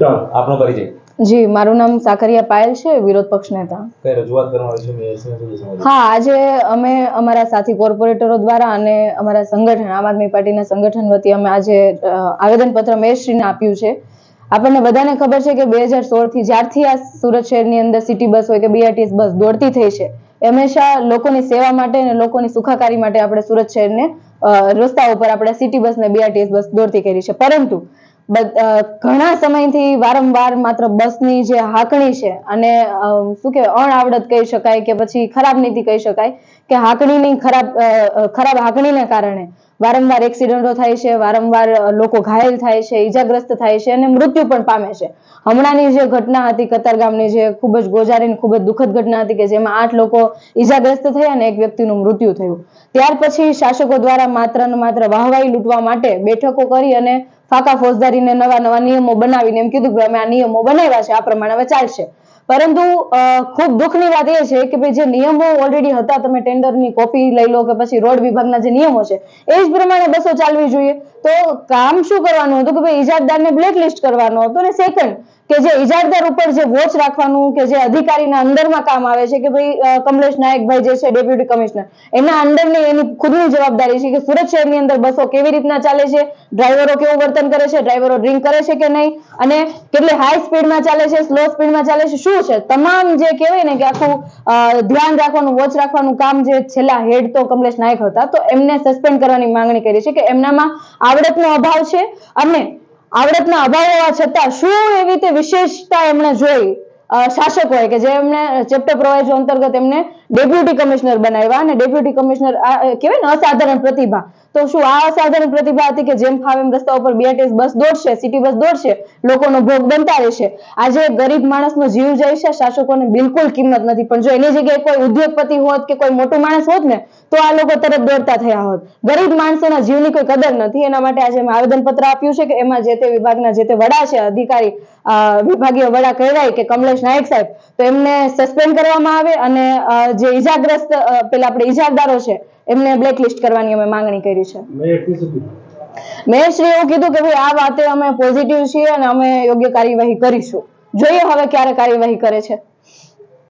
ચાલો આપનો પરિચય. જી મારું નામ સાકરિયા પાયલ છે વિરોધ પક્ષ નેતા. કઈ રજૂઆત કરવાની છે મેયરશ્રીને શું સમજ હા આજે અમે અમારા સાથી કોર્પોરેટરો દ્વારા અને અમારા સંગઠન આમ આદમી પાર્ટીના સંગઠન વતી અમે આજે આવેદનપત્ર મેયરશ્રીને આપ્યું છે. આપણને બધાને ખબર છે કે બે હજાર સોળથી જ્યારથી આ સુરત શહેરની અંદર સિટી બસ હોય કે બીઆરટીએસ બસ દોડતી થઈ છે હંમેશા લોકોની સેવા માટે અને લોકોની સુખાકારી માટે આપણે સુરત શહેરને રસ્તા ઉપર આપણે સિટી બસ ને બીઆરટીએસ બસ દોડતી કરી છે. પરંતુ ઘણા સમયથી વારંવાર માત્ર બસની જે હાંકણી છે અને શું કહેવાય અણઆવડત કહી શકાય કે પછી ખરાબ નીતિ કહી શકાય કે હાંકણીની ખરાબ ખરાબ હાંકણીને કારણે વારંવાર એક્સિડન્ટો થાય છે, વારંવાર લોકો ઘાયલ થાય છે, ઈજાગ્રસ્ત થાય છે અને મૃત્યુ પણ પામે છે. હમણાંની જે ઘટના હતી કતારગામની જે ખૂબ જ ગોજારીને ખૂબ જ દુઃખદ ઘટના હતી કે જેમાં આઠ લોકો ઈજાગ્રસ્ત થયા અને એક વ્યક્તિનું મૃત્યુ થયું. ત્યાર પછી શાસકો દ્વારા માત્ર ને માત્ર વાહવાઈ લૂંટવા માટે બેઠકો કરી અને ફાકા ફોજદારીને નવા નવા નિયમો બનાવીને એમ કીધું કે અમે આ નિયમો બનાવ્યા છે, આ પ્રમાણે હવે ચાલશે. પરંતુ ખૂબ દુઃખની વાત એ છે કે ભાઈ જે નિયમો ઓલરેડી હતા, તમે ટેન્ડરની કોપી લઈ લો કે પછી રોડ વિભાગના જે નિયમો છે, એ જ પ્રમાણે બસો ચાલવી જોઈએ. તો કામ શું કરવાનું હતું? કે ભાઈ ઇજારદારને બ્લેકલિસ્ટ કરવાનો હતો અને સેકન્ડ કે જે ઇજારદાર ઉપર જે વોચ રાખવાનું કે જે અધિકારીના અંદરમાં કામ આવે છે કે ભાઈ કમલેશ નાયકભાઈ જે છે, ડેપ્યુટી કમિશનર એના અંદરની એની ખુદની જવાબદારી છે કે સુરત શહેરની અંદર બસો કેવી રીતના ચાલે છે, ડ્રાઈવરો કેવું વર્તન કરે છે, ડ્રાઈવરો ડ્રિંક કરે છે કે નહીં, અને કેટલી હાઈ સ્પીડમાં ચાલે છે, સ્લો સ્પીડમાં ચાલે છે, શું છે? તમામ જે કહેવાય ને કે આખું ધ્યાન રાખવાનું, વોચ રાખવાનું કામ જે છેલ્લા હેડ તો કમલેશ નાયક હતા, તો એમને સસ્પેન્ડ કરવાની માંગણી કરી છે કે એમનામાં આવડતનો અભાવ છે, અને આવડતના અભાવ હોવા છતાં શું એવી રીતે વિશેષતા એમણે જોઈ? શાસકોએ કે જે એમને ચેપ્ટર પ્રોવાઇઝો અંતર્ગત એમને ડેપ્યુટી કમિશનર બનાવ્યા અને ડેપ્યુટી કમિશનર કહેવાય ને અસાધારણ પ્રતિભા. તો શું આ અસાધારણ પ્રતિભા હતી કે જેમ ફાવે રસ્તા ઉપર બીઆરટીએસ બસ દોડશે સિટી બસ દોડશે, લોકોનો ભોગ બનતા રહેશે. આજે ગરીબ માણસનો જીવ જાય છે, શાસકોને બિલકુલ કિંમત નથી. પણ જો એની જગ્યાએ કોઈ ઉદ્યોગપતિ હોત કે કોઈ મોટું માણસ હોત ને, તો આ લોકો તરત દોડતા થયા હોત. ગરીબ માણસોના જીવની કોઈ કદર નથી. એના માટે આજે મેં આવેદનપત્ર આપ્યું છે કે એમાં જે તે વિભાગના જે તે વડા છે, અધિકારી વિભાગીય વડા કહેવાય કે કમલેશ નાયક સાહેબ, તો એમને સસ્પેન્ડ કરવામાં આવે અને જે ઈજાગ્રસ્ત પેલા આપણે ઈજાદારો છે એમને બ્લેકલિસ્ટ કરવાની અમે માંગણી કરી છે. મેં શ્રી એવું કીધું કે ભાઈ આ વાતે અમે પોઝિટિવ છીએ અને અમે યોગ્ય કાર્યવાહી કરીશું. જોઈએ હવે ક્યારે કાર્યવાહી કરે છે.